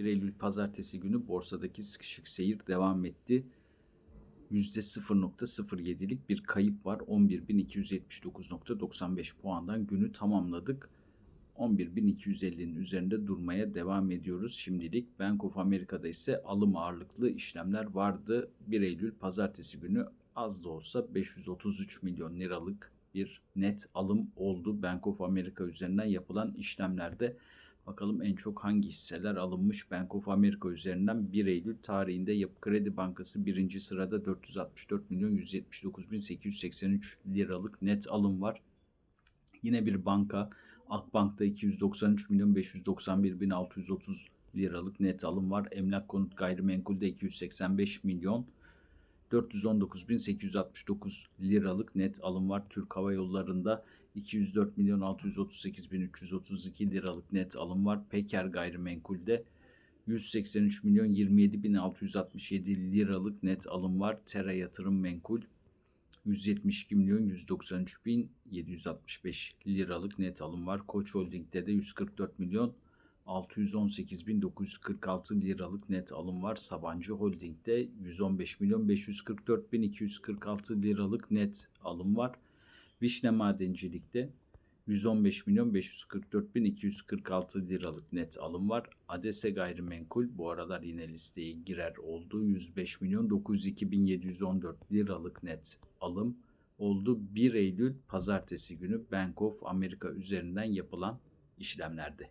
1 Eylül pazartesi günü borsadaki sıkışık seyir devam etti. %0.07'lik bir kayıp var. 11.279.95 puandan günü tamamladık. 11.250'nin üzerinde durmaya devam ediyoruz şimdilik. Bank of America'da ise alım ağırlıklı işlemler vardı. 1 Eylül pazartesi günü az da olsa 533 milyon liralık bir net alım oldu. Bank of America üzerinden yapılan işlemlerde. Bakalım en çok hangi hisseler alınmış Bank of America üzerinden 1 Eylül tarihinde Yapı Kredi Bankası birinci sırada 464 milyon 179 bin 883 liralık net alım var. Yine bir banka Akbank'ta 293 milyon 591 bin 630 liralık net alım var. Emlak konut gayrimenkulde 285 milyon 419.869 liralık net alım var. Türk Hava Yolları'nda 204 milyon 638.332 liralık net alım var. Peker Gayrimenkul'de 183 milyon 27.667 liralık net alım var. Tera Yatırım Menkul 172 milyon 193.765 liralık net alım var. Koç Holding'de de 144 milyon 618.946 liralık net alım var. Sabancı Holding'de 115 milyon 544.246 liralık net alım var. Vişne Madencilik'te 115 milyon 544.246 liralık net alım var. Adese Gayrimenkul bu aralar yine listeye girer oldu. 105 milyon 902.714 liralık net alım oldu. 1 Eylül pazartesi günü Bank of America üzerinden yapılan işlemlerde.